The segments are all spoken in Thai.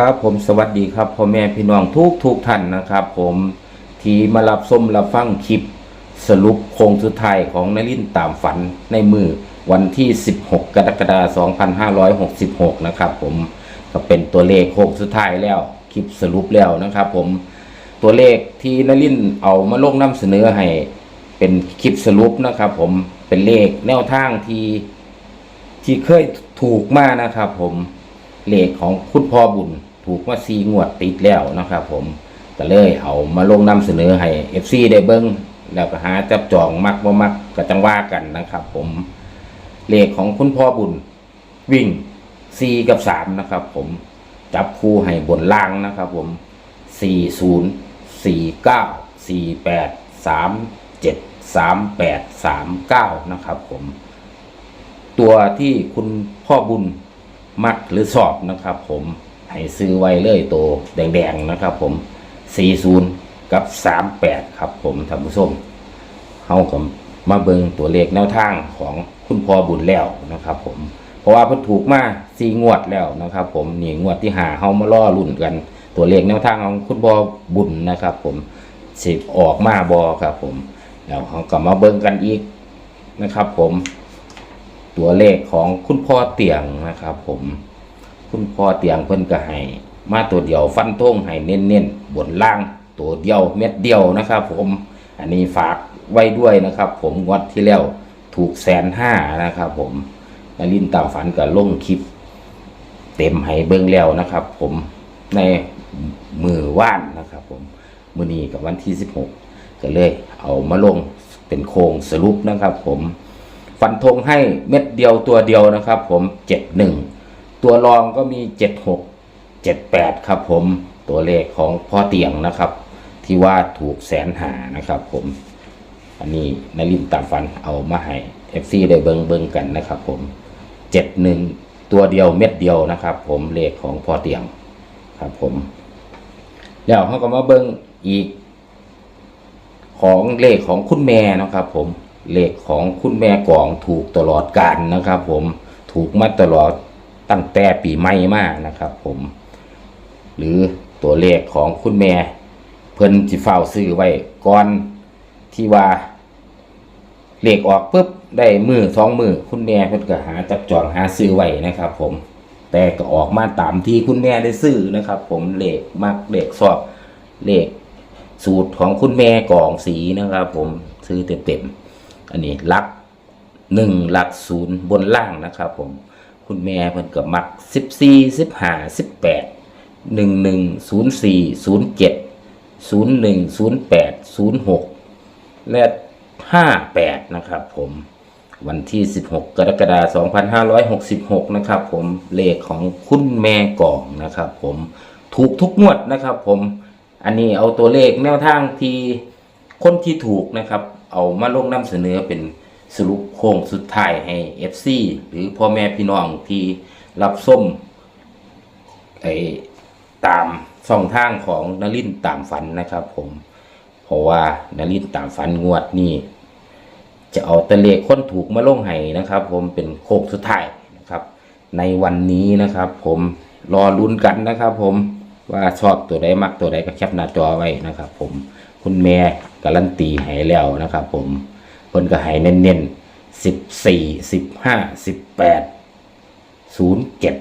ครับผมสวัสดีครับพ่อแม่พี่น้องทุกทุกท่านนะครับ ผมที่มารับส้มรับฟังคลิป สรุปโครงสุดท้ายของนลินตามฝันในมือวันที่ 16 กรกฎาคม2566 นะครับผมก็เป็นตัวเลขโครงสุดท้ายแล้วคลิปสรุปแล้วนะครับ ผมตัวเลขที่นลินเอามาลงนำเสนอให้เป็นคลิปสรุปนะครับ ผมเป็นเลขแนวทางที่ที่เคยถูกมานะครับ ผม เลขของคุณพ่อบุญถูกมาซีงวดติดแล้วนะครับผมก็เลยเอามาลงนำเสนอให้ FC ได้เบิ้งแล้วก็หาจับจองมักบ่มักก็จังว่ากันนะครับผมเลขของคุณพ่อบุญวิ่ง4กับ3นะครับผมจับคู่ให้บนล่างนะครับผม40 49 48 37 38 39นะครับผม ตัวที่คุณพ่อบุญ มักหรือสอบนะครับ ผมให้ซื้อไว้เลยโตแดงๆนะครับ ผม 40 กับ 38 ครับ ผมท่านผู้ชมเฮาก็มาเบิงตัวเลขแนวทางของคุณพ่อบุญแล้วนะครับ ผมเพราะว่าพิ่นถูกมาสี่งวดแล้วนะครับ ผมนี่งวดที่หาเฮามาล่อลุ่นกัน ตัวเลขแนวทางของคุณพ่อบุญนะครับ ผมสิออกมาบอครับ ผมแล้วเฮาก็มาเบิ่งกันอีกนะครับ ผม ตัวเลขของคุณพ่อเตียงนะครับ ผม คุณพ่อเตียงเพิ่นก็ให้มาตัวเดียวฟันธงให้เน้นๆบนล่างตัวเดียวเม็ดเดียวนะครับ ผม อันนี้ฝากไว้ด้วยนะครับ ผมงวดที่แล้วถูกแสนห้านะครับ ผมนารินตามฝันกับลงคลิป เต็มให้เบิ่งแล้วนะครับ ผมในมือว่านนะครับ ผมมือนีกับวันที่ 16 ก็เลยเอามาลงเป็นโครงสรุปนะครับ ผมฟันธงให้เม็ด เดียวตัวเดียวนะครับ ผมเจ็ดหนึ่งตัวรองก็มีเจ็ดหกเจ็ดแปดครับ ผมตัวเลขของพ่อเตียงนะครับ ที่ว่าถูกแสนหานะครับ ผม อันนี้นารินตามฟันเอามาให้เอฟซีได้เบิงเบิงกันนะครับ ผมเจ็ดหนึ่งตัวเดียวเม็ดเดียวนะครับ ผมเลขของพ่อเตียงครับผม แล้วเขาก็มาเบิงอีก ของเลขของคุณแม่นะครับ ผม เลขของคุณแม่กองถูกตลอดการนะครับ ผมถูกมาตลอดตั้งแต่ปีใหม่มากนะครับ ผม หรือตัวเลขของคุณแม่ เพิ่นที่เฝ้าซื้อไว้ก่อนที่ว่าเลขออกปุ๊บได้มือสองมือคุณแม่เพิ่นก็หาจับจองหาซื้อไว้นะครับ ผม แต่ก็ออกมาตามที่คุณแม่ได้ซื้อนะครับ ผมเลขมักเลขสอบเลขสูตรของคุณแม่กองสีนะครับ ผมซื้อเต็มๆ อันนี้ลักหนึ่งลักศูนย์บนล่างนะครับผมคุณแม่เพิ่นกับมักสิบสี่สิบห้าสิบแปดหนึ่งหนึ่งศูนย์สี่ศูนย์เจ็ดศูนย์หนึ่งศูนย์แปดศูนย์หกและห้าแปดนะครับผมวันที่ 16 กรกฎาคม2566 นะครับผมเลขของคุณแม่กล่องนะครับผมถูกทุกงวดนะครับผมอันนี้เอาตัวเลขแนวทางที่คนที่ถูกนะครับ เอามาลงนำเสนอเป็นสรุปโค้งสุดท้ายให้ FC หรือพ่อแม่พี่น้องที่รับส้มไอ้ตามช่องทางของนลินตามฝันนะครับผม เพราะว่านลินตามฝันงวดนี้จะเอาตะเลขคนถูกมาลงให้นะครับ ผมเป็นโค้งสุดท้ายนะครับ ในวันนี้นะครับ ผมรอลุ้นกันนะครับ ผมว่าชอบตัวใดมักตัวใดก็แคปหน้าจอไว้นะครับ ผม คุณแม่การันตีให้แล้วนะครับผมเพิ่นก็ให้เน้นๆสิบสี่สิบห้าสิบแปดศูนย์เจ็ด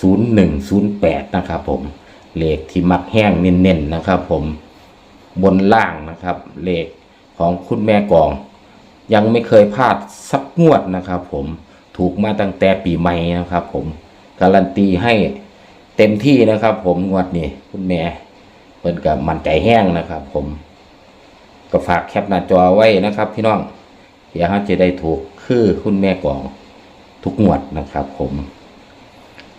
ศูนย์หนึ่งศูนย์แปดนะครับผมเลขที่มักแห้งเน้นๆนะครับผมบนล่างนะครับ เลขของคุณแม่กอง ยังไม่เคยพลาดสักงวดนะครับผมถูกมาตั้งแต่ปีใหม่นะครับผมการันตีให้เต็มที่นะครับผมงวดนี้คุณแม่ เพิ่นกับมันใจแห้งนะครับ ผม ก็ฝากแคปหน้าจอไว้นะครับ พี่น้องเดี๋ยวเขาจะได้ถูกคือคุณแม่กองทุกงวดนะครับ ผม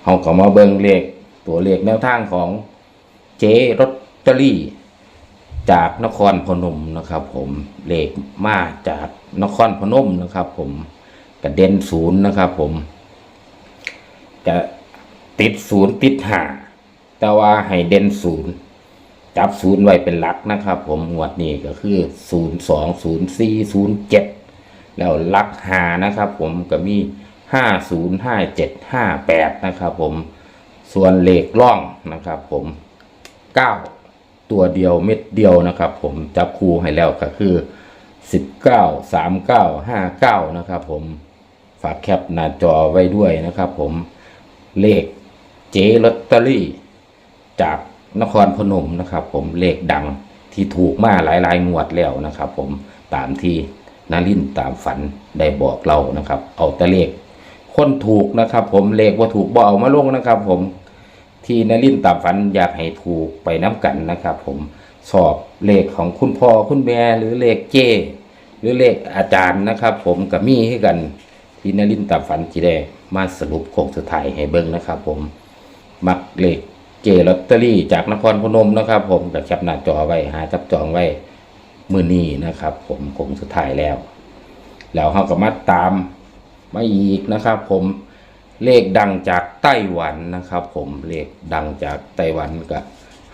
เขาก็มาเบิ่งเลขตัวเลขแนวทางของเจ๊รตเตอรี่จากนครพนมนะครับ ผมเลขมาจากนครพนมนะครับ ผมกระเด็นศูนย์นะครับ ผมจะติดศูนย์ติดหาแต่ว่าให้เด่นศูนย์ จับศูนย์ไว้เป็นหลักนะครับ ผมงวดนี้ก็คือศูนย์สองศูนย์สี่ศูนย์เจ็ดแล้วหลักหานะครับ ผมก็มีห้าศูนย์ห้าเจ็ดห้าแปดนะครับ ผมส่วนเลขล่องนะครับ ผมเก้าตัวเดียวเม็ดเดียวนะครับ ผมจับคู่ให้แล้วก็คือสิบเก้าสามเก้าห้าเก้านะครับ ผมฝากแคปหน้าจอไว้ด้วยนะครับ ผมเลขเจลอตเตอรี่จาก นครพนมนะครับ ผมเลขดังที่ถูกมาหลายๆงวดแล้วนะครับ ผมตามที่นารินตามฝันได้บอกเรานะครับ เอาแต่เลขคนถูกนะครับ ผมเลขว่าถูกบ่เอามาลงนะครับ ผมที่นารินตามฝันอยากให้ถูกไปน้กันนะครับ ผมสอบเลขของคุณพ่อคุณแม่หรือเลขเจหรือเลขอาจารย์นะครับ ผมกับมีให้กันที่นารินตามฝันจีได้มาสรุปโคงสุดท้ายให้เบิ่งนะครับ ผมมักเลข เจลอตเตอรี่จากนครพนมนะครับ ผมกับแคปหน้าจอไว้หาจับจองไว้มือนี้นะครับ ผมคงสุดท้ายแล้ว แล้วเขาก็มาตามมาอีกนะครับ ผมเลขดังจากไต้หวันนะครับ ผมเลขดังจากไต้หวันก็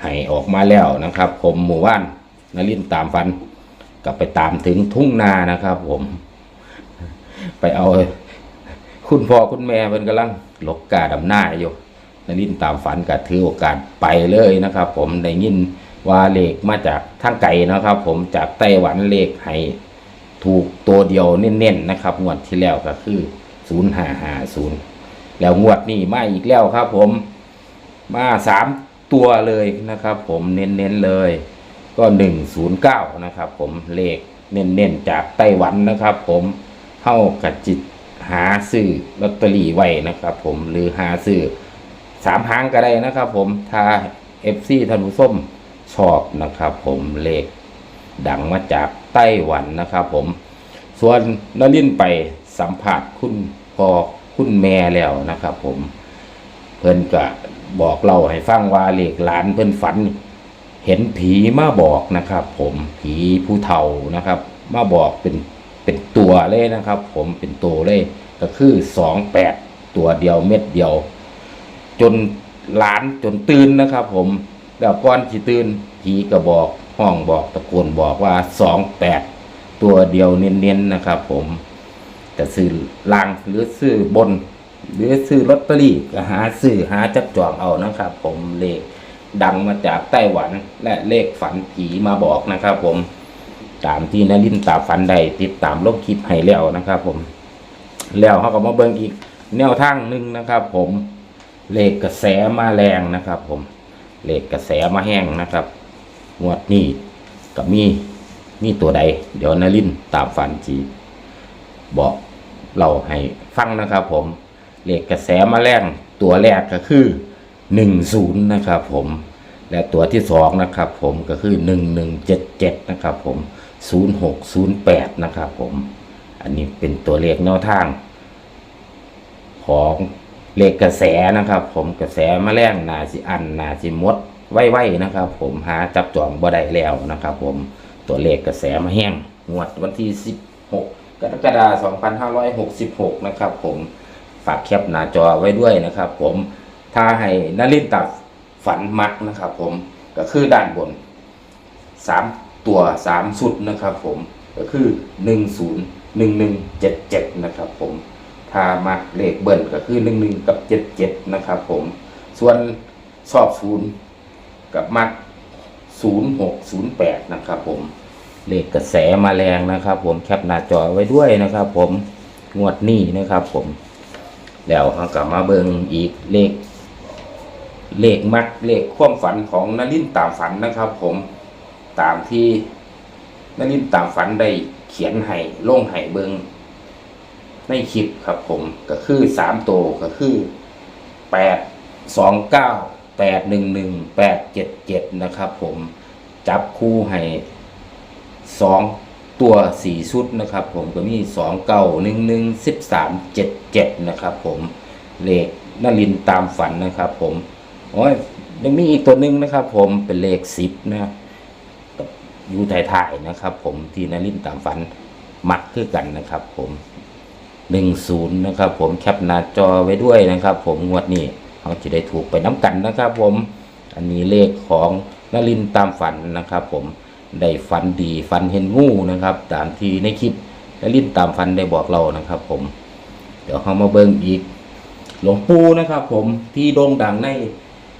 ให้ออกมาแล้วนะครับ ผมหมู่บ้านนลินตามฟันก็ไปตามถึงทุ่งนานะครับ ผม ไปเอา คุณพ่อคุณแม่เพิ่นกำลังหลกกาดำหน้าอยู่ นลินตามฝันก็ถือโอกาสไปเลยนะครับ ผมได้ยินว่าเลขมาจากทางไกลนะครับ ผมจากไต้หวันเลขให้ถูกตัวเดียวเน้นๆนะครับ งวดที่แล้วก็คือศูนย์ห้าห้าศูนย์แล้วงวดนี้มาอีกแล้วครับ ผมมาสามตัวเลยนะครับ ผมเน้นๆเลยก็หนึ่งศูนย์เก้านะครับ ผมเลขเน้นๆจากไต้หวันนะครับ ผมเข้ากับจิตหาซื้อลอตเตอรี่ไว้นะครับ ผมหรือหาซื้อ สามหางก็ได้นะครับ ผมถ้า FC ท่านผู้ส้มชอบนะครับ ผมเลขดังมาจากไต้หวันนะครับ ผม ส่วนนลินไปสัมผัสคุณพอคุณแม่แล้วนะครับ ผม เพิ่นก็บอกเราให้ฟังว่าเลขหลานเพิ่นฝัน เห็นผีมาบอกนะครับ ผมผีผู้เฒ่านะครับ มาบอกเป็นเป็นตัวเลยนะครับ ผมเป็นตัวเลย ก็คือสองแปดตัวเดียวเม็ดเดียว จนหลานจนตื่นนะครับ ผมแล้วก่อนที่ตื่นผีก็บอกห้องบอกตะโกนบอกว่าสองแปดตัวเดียวเน้นๆนะครับ ผมจะซื้อลางหรือซื้อบน หรือซื้อลอตเตอรี่ก็หาซื้อหาจับจองเอานะครับ ผมเลขดังมาจากไต้หวันและเลขฝันผีมาบอกนะครับ ผมตามที่นลินตามฝันใดติดตามลงคลิปให้แล้วนะครับ ผมแล้วเขาก็มาเบิ่งอีกแนวทางหนึ่งนะครับ ผม เลขกระแสมาแรงนะครับ ผมเลขกระแสมาแห้งนะครับงวดนี้ก็มีมีตัวใด เดี๋ยวนลินตามฝันจีบอกเราให้ฟังนะครับ ผมเลขกระแสมาแรงตัวแรกก็คือหนึ่งศูนย์นะครับ ผมและตัวที่สองนะครับ ผมก็คือหนึ่งหนึ่งเจ็ดเจ็ดนะครับผมศูนย์หกศูนย์แปดนะครับ ผม อันนี้เป็นตัวเลขแนวทางของ เหลขกกระแสนะครับ ผมกระแสมาแรงนาสิอันนาสิมดไว้ๆนะครับ ผมหาจับจองบ่ได้แล้วนะครับ ผมตัวเลขกระแสมาแห้งงวดวันที่ 16 กรกฎาคม2566 นะครับ ผมฝากแคปหน้าจอไว้ด้วยนะครับ ผมถ้าให้นลินตัดฝันมักนะครับ ผมก็คือด้านบนสามตัวสามสุดนะครับ ผมก็คือหนึ่งศูนย์หนึ่งหนึ่งเจ็ดเจ็ดนะครับ ผม ถ้ามักเลขเบิ้ลก็คือหนึ่งหนึ่งกับเจ็ดเจ็ดนะครับผม ส่วนชอบศูนย์กับมักศูนย์หกศูนย์แปดนะครับผม เลขกระแสมาแรงนะครับผมแคปหน้าจอไว้ด้วยนะครับผม งวดนี้นะครับผม แล้วเรากลับมาเบิ่งอีกเลข เลขมักเลขความฝันของนลินตามฝันนะครับผมตามที่นลินตามฝันได้เขียนให้ลงให้เบิง ในคลิปครับผมก็คือสามตัวก็คือแปดสองเก้าแปดหนึ่งหนึ่งแปดเจ็ดเจ็ดนะครับผมจับคู่ให้สองตัวสี่ชุดนะครับผมก็มีสองเก้าหนึ่งหนึ่งสิบสามเจ็ดเจ็ดนะครับผมเลขนลินตามฝันนะครับผมโอ้ยยังมีอีกตัวหนึ่งนะครับผมเป็นเลขสิบนะอยู่ถ่ายๆนะครับผมที่นารินตามฝันมักคือกันนะครับผม หนึ่งศูนย์นะครับผมแคปหน้าจอไว้ด้วยนะครับ ผมงวดนี้เขาจะได้ถูกไปน้ำกันนะครับ ผมอันนี้เลขของนารินตามฝันนะครับ ผมได้ฝันดีฝันเห็นงูนะครับ ตามที่ในคลิปนารินตามฝันได้บอกเรานะครับ ผม เดี๋ยวเขามาเบิ่งอีก หลวงปู่นะครับ ผมที่โด่งดังใน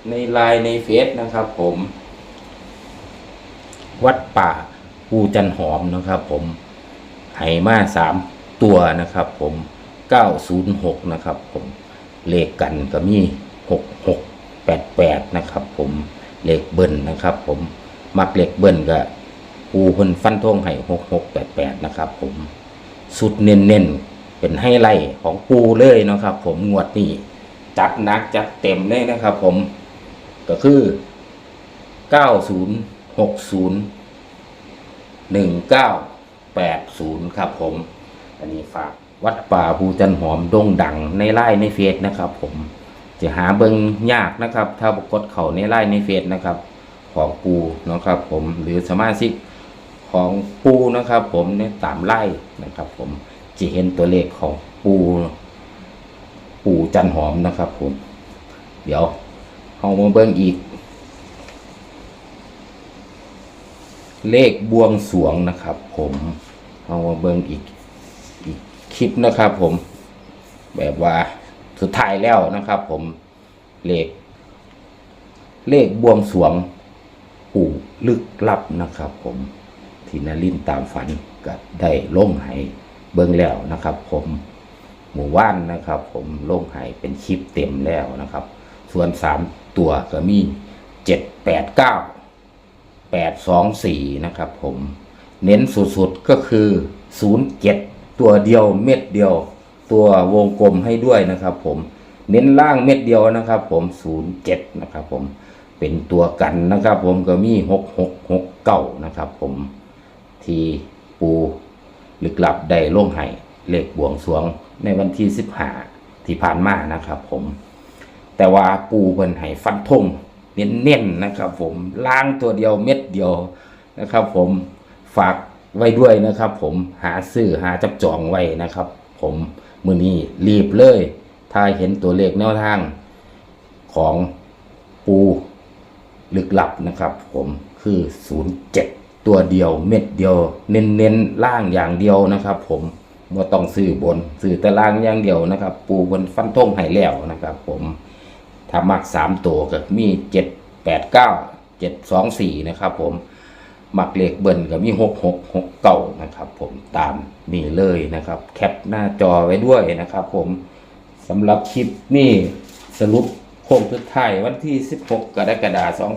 ในไลน์ในเฟซนะครับ ผม วัดป่าปูจันหอมนะครับ ผมไหมาสาม ตัวนะครับผมเก้าศูนะครับผม เลขกันก็มีหกหกแปดแปดนะครับผม เลขเบิ้ลนะครับผม มักเลขเบิ้ลก็ปูเพิ่นฟันธงให้หกหกแปดแปดนะครับผม สุดเน้นๆ เป็นให้ไล่ของปูเลยนะครับผม งวดนี้จัดนักจัดเต็มเลยนะครับผม ก็คือ 90 60 1980 ครับผม อันนี้ฝากวัดป่าภูจันหอมโด่งดังในไลน์ในเฟซนะครับ ผมจะหาเบิงยากนะครับ ถ้าบกดเขาในไลน์ในเฟซนะครับ ของปูนะครับ ผมหรือสมาชิกของปูนะครับ ผมในตามไล่นะครับ ผมจะเห็นตัวเลขของปูปูจันหอมนะครับ ผม เดี๋ยวเอามาเบิ่งอีก เลขบวงสรวงนะครับ ผมเอามาเบิ่งอีกอีก คลิปนะครับผม แบบว่าสุดท้ายแล้วนะครับ ผมเลข เลขบวงสวงปู่ลึกลับนะครับ ผมที่นลินตามฝันก็ได้ลงให้เบิ่งแล้วนะครับ ผมหมู่ว่านนะครับ ผมลงให้เป็นคลิปเต็มแล้วนะครับ ส่วนสามตัวก็มีเจ็ดแปดเก้าแปดสองสี่นะครับ ผมเน้นสุดๆก็คือศูนย์เจ็ด ตัวเดียวเม็ดเดียว ตัววงกลมให้ด้วยนะครับผมเน้นล่างเม็ดเดียวนะครับ ผมศูนย์เจ็ดนะครับผมเป็นตัวกันนะครับผมก็มีหกหกหกเก้านะครับผมที่ปูลึกลับได้ล่งไห้เลขบวงสวงในวันที่สิบห้าที่ผ่านมานะครับผมแต่ว่าปูเพิ่นให้ฟันธงเน้นๆนะครับ ผมล้างตัวเดียวเม็ดเดียวนะครับ ผมฝาก ไว้ด้วยนะครับ ผมหาซื้อหาจับจองไว้นะครับ ผมมือนี้รีบเลย ถ้าเห็นตัวเลขแนวทางของปูลึกลับนะครับ ผมคือ07ตัวเดียวเม็ดเดียว เน้นๆล่างอย่างเดียวนะครับ ผมบ่ต้องซื้อบนซื้อแต่ล่างอย่างเดียวนะครับ ปูบนฟันธงให้แล้วนะครับ ผมถ้ามักสามตัวก็มีเจ็ดแปดเก้าเจ็ดสองสี่นะครับ ผม มักเลขเบิ้ลก็มีหกหกหกเก้านะครับ ผมตามนี่เลยนะครับ แคปหน้าจอไว้ด้วยนะครับ ผมสำหรับคลิปนี่สรุปโค้งสุดท้ายวันที่ 16 กรกฎาคม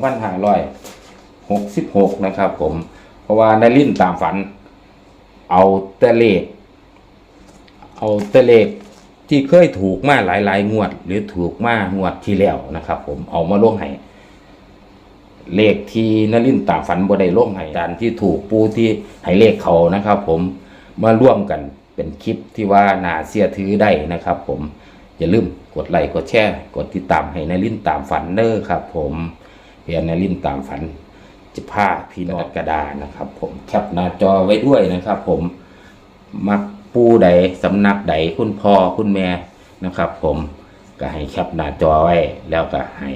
2566 นะครับผม เพราะว่านารินตามฝัน เอาแต่เลขเอาแต่เลขที่เคยถูกมาหลายๆ งวด หรือถูกมางวดที่แล้วนะครับผมเอามาลงให้ เลขที่นลินตามฝันบ่ได้ลงให้การที่ถูกปูที่ให้เลขเขานะครับ ผมมาร่วมกันเป็นคลิปที่ว่าน่าเสียถือได้นะครับ ผมอย่าลืมกดไลค์กดแชร์กดติดตามให้นลินตามฝันเด้อครับ ผมเพียนนลินตามฝันจะพาพี่นองกระดานะครับ ผมแคปหน้าจอไว้ด้วยนะครับ ผมมักปูใดสำนักใดคุณพ่อคุณแม่นะครับ ผมก็ให้แคปหน้าจอไว้แล้วก็ให้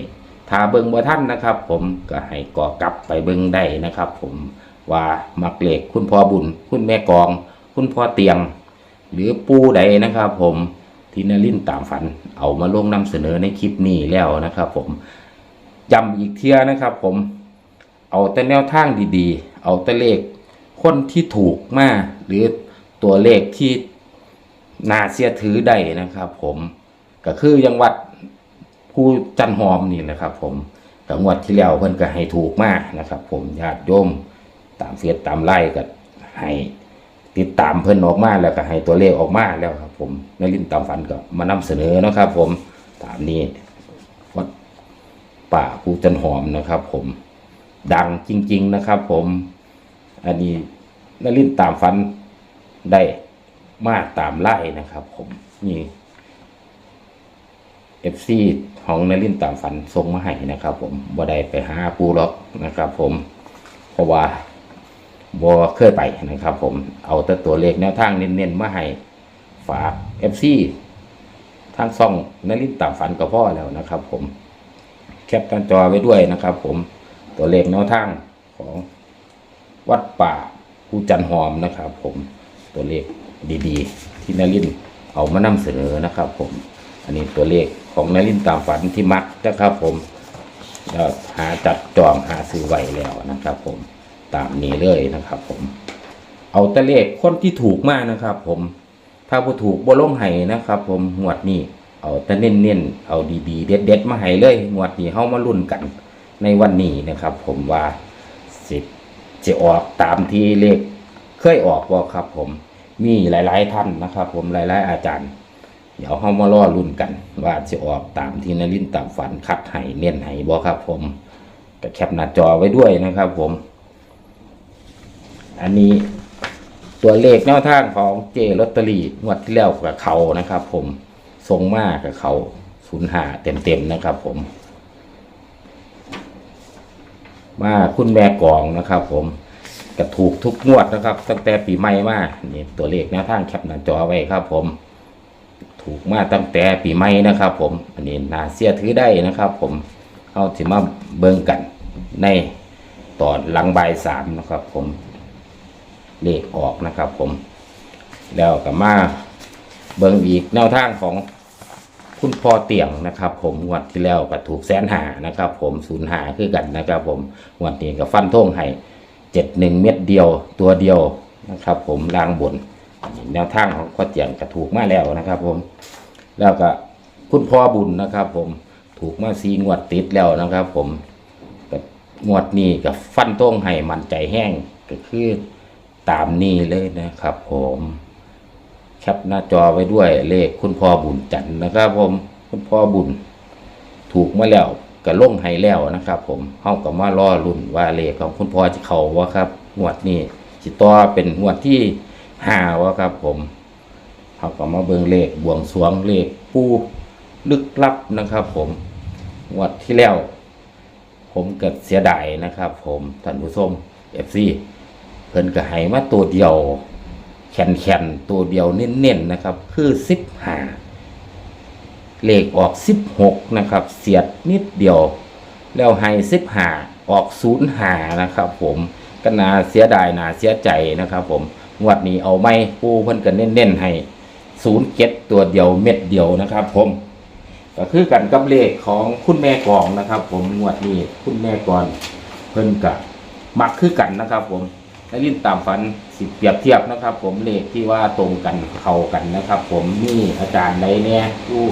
ถ้าเบิ่งบ่ท่านนะครับ ผมก็ให้ก่อกลับไปเบิ่งได้นะครับ ผมว่ามักเลขคุณพ่อบุญ คุณแม่กอง คุณพ่อเตียง หรือปูใดนะครับ ผมที่นลินตามฝัน เอามาลงนำเสนอในคลิปนี้แล้วนะครับ ผมจำอีกเที่ยนะครับ ผมเอาแต่แนวทางดีๆ เอาแต่เลขคนที่ถูกมากหรือตัวเลขที่น่าเสียถือได้นะครับ ผมก็คือยังวัด ผู้จันหอมนี่แหละครับ ผมกับงวดที่แล้วเพิ่นก็ให้ถูกมากนะครับ ผมญาติโยมตามเฟียตามไล่ก็ให้ติดตามเพิ่นออกมาแล้วก็ให้ตัวเลขออกมาแล้วครับ ผมในลิ้นตามฝันก็มานำเสนอนะครับ ผมตามนี้วัดป่าผู้จันหอมนะครับ ผมดังจริง ๆนะครับ ผมอันนี้นลินตามฝันได้มาตามไล่นะครับ ผมนี่ เอฟซีของนลินตามฝันส่งมาให้นะครับ ผมบ่ได้ไปหาปูหรอกนะครับ ผมเพราะว่าบ่เคยไปนะครับ ผมเอาแต่ตัวเลขแนวทางเน้นๆมาให้ฝากเอฟซีทางซ่องนลินตามฝันก็พอแล้วนะครับ ผมแคปการจอไว้ด้วยนะครับ ผมตัวเลขแนวทางของวัดป่าภูจันหอมนะครับ ผมตัวเลขดีๆ ที่นารินเอามานำเสนอนะครับ ผม อันนี้ตัวเลขของนารินตามฝันที่มักนะครับผมหาจัดจองหาซื้อไว้แล้วนะครับ ผมตามนี้เลยนะครับ ผม เอาแต่เลขคนที่ถูกมากนะครับ ผมถ้าผู้ถูกบ่ลงไห้นะครับ ผมงวดนี้เอาแต่เน้นๆเอาดีๆ เด็ดๆมาให้เลยงวดนี้เฮามาลุ้นกัน ในวันนี้นะครับ ผมว่าสิจะออกตามที่เลขเคยออกบ่ครับ ผมมีหลาย ๆ ท่านนะครับ ผมหลาย ๆ อาจารย์ ดี๋ยวเฮามารอลุ้นกัน ว่าจะออกตามที่นรินตามฝันคัดไห้เน้นไห้บ่ครับ ผมก็แคปหน้าจอไว้ด้วยนะครับ ผมอันนี้ตัวเลขแนวทางของเจลอตเตอรี่งวดที่แล้วกับเขานะครับ ผมทรงมากกับเขาศูนย์หาเต็มๆนะครับ ผม มาคุณแม่กองนะครับ ผมก็ถูกทุกงวดนะครับ ตั้งแต่ปีใหม่มานี่ตัวเลขแนวทางแคปหน้าจอไว้ครับ ผม ถูกมาตั้งแต่ปีใหม่นะครับ ผมอันนี้นาเสียถือได้นะครับ ผมเอาสิมาเบิ่งกันในตอนหลังใบสามนะครับ ผมเลขออกนะครับ ผม แล้วก็มาเบิ่งอีกแนวทางของคุณพ่อเตียงนะครับ ผมงวดที่แล้วก็ถูกแสนหานะครับ ผมศูนย์หาคือกันนะครับ ผมงวดนี้ก็ฟันท่งให้เจ็ดหนึ่งเม็ดเดียวตัวเดียวนะครับ ผมล่างบน แนวทางของข้อเจียงก็ถูกมาแล้วนะครับ ผม แล้วก็คุณพ่อบุญนะครับ ผมถูกมาซีงวดติดแล้วนะครับ ผมก็งวดนี้กับฟันต้งให้มันใจแห้งก็คือตามนี้เลยนะครับ ผมแคปหน้าจอไว้ด้วยเลขคุณพ่อบุญจันนะครับ ผม คุณพ่อบุญ ถูกมาแล้วก็ลงให้แล้วนะครับ ผมเฮาก็มารอรุ่นว่าเลขของคุณพ่อจะเขาว่าครับงวดนี้สิตต่อเป็นงวดที่ ห้าวะครับผมเขาก็มาเบิงเลขบวงสวงเลขปูลึกลับนะครับผมงวดที่แล้ว ผมเกิดเสียดายนะครับ ผมท่านผู้ชม FC เพิ่นก็ให้มาตัวเดียวแข็นแขนๆตัวเดียวเน้นๆนะครับ คือสิบห้าเลขออกสิบหกนะครับ เสียดนิดเดียว แล้วให้สิบหาออกศูนย์หานะครับ ผมก็นาเสียดายนาเสียใจนะครับ ผม งวดนี้เอาไม่ปูเพิ่นกันเน้นๆให้ศูนย์เก็ตัวเดียวเม็ดเดียวนะครับ ผม ก็คือกันกับเลขของคุณแม่กองนะครับ ผมงวดนี้คุณแม่กองเพิ่นกับมักคือกันนะครับ ผมและลิ้นตามฝันสิเปรียบเทียบนะครับ ผมเลขที่ว่าตรงกันเข้ากันนะครับ ผมนี่อาจารย์ใดแน่ผู้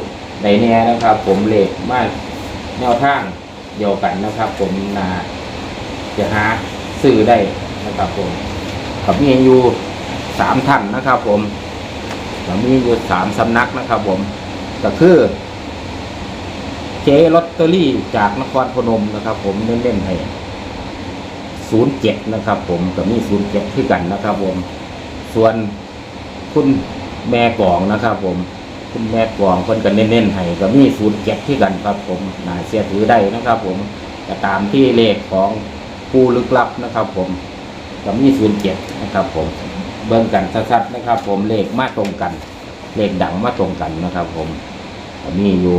ใดแน่นะครับ ผมเลขมากแนวทางเดียวกันนะครับ ผมนาจะหาซื้อได้นะครับ ผมกับมีอยู่ สามท่านนะครับ ผมกับมีอยู่สามสำนักนะครับ ผม ก็คือ เจลอตเตอรี่จากนครพนมนะครับ ผมเล่นๆให้ศูนย์เจ็ดนะครับ ผมกับมีศูนย์เจ็ดคือกันนะครับ ผม ส่วนคุณแม่กองนะครับ ผม คุณแม่กองคนกันเน้นๆให้ก็มีศูนย์เจ็ดที่กันครับ ผมน่าเสียถือได้นะครับ ผมก็ตามที่เลขของผู้ลึกลับนะครับ ผมก็มีศูนย์เจ็ดนะครับ ผม เบิ่งกันชัดๆนะครับ ผมเลขมาตรงกัน เลขดังมาตรงกันนะครับ ผมก็มีอยู่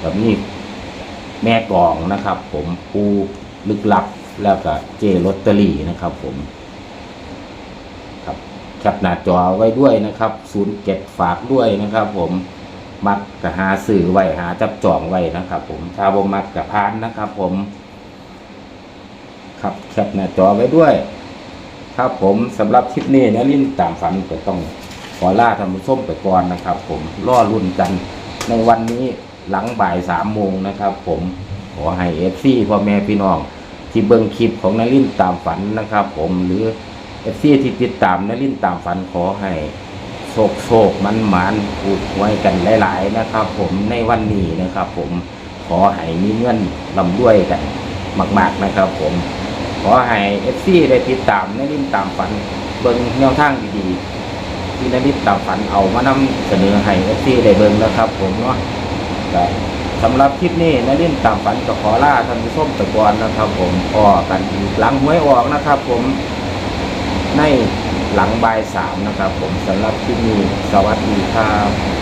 แบบนี้แม่กองนะครับ ผมปูลึกลับแล้วก็เจลอตเตอรี่นะครับ ผมครับแคปหน้าจอไว้ด้วยนะครับศูนย์เจ็ดฝากด้วยนะครับ ผมมักกะหาสื่อไว้หาจับจองไว้นะครับ ผมถ้าบ่มักกะพานนะครับ ผม ครับแคปหน้าจอไว้ด้วย ครับผมสำหรับคลิปนี้นะลิ้นตามฝันก็ต้องขอล่าทำมุส้มไปก่อนนะครับ ผมล่อรุ่นกัน ในวันนี้หลังบ่ายสามโมงนะครับ ผมขอให้เอฟซีพ่อแม่พี่น้อง ที่เบิ่งคลิปของนารินตามฝันนะครับ ผมหรือเอฟซีที่ติดตามนารินตามฝันขอให้โชคโชคมันหมานถูกไว้กันหลาย ๆ นะครับ ผมในวันนี้นะครับ ผมขอให้มีเงินลำด้วยกันมาก ๆนะครับ ผม ขอให้เอฟซีได้ติดตามในรินตามฝันเบิ่งแนวทางดีๆ ที่นรินตามฝันเอามานำเสนอให้เอฟซีได้เบิ่งนะครับ ผมเนาะสำหรับคลิปนี้นะลิ้นตามฝันก็ขอลาท่านผู้ชมไปก่อนนะครับ ผมพอกันอีกหลังหวยออกนะครับ ผมในหลังบ่ายสามนะครับ ผมสำหรับคลิปนี้สวัสดีครับ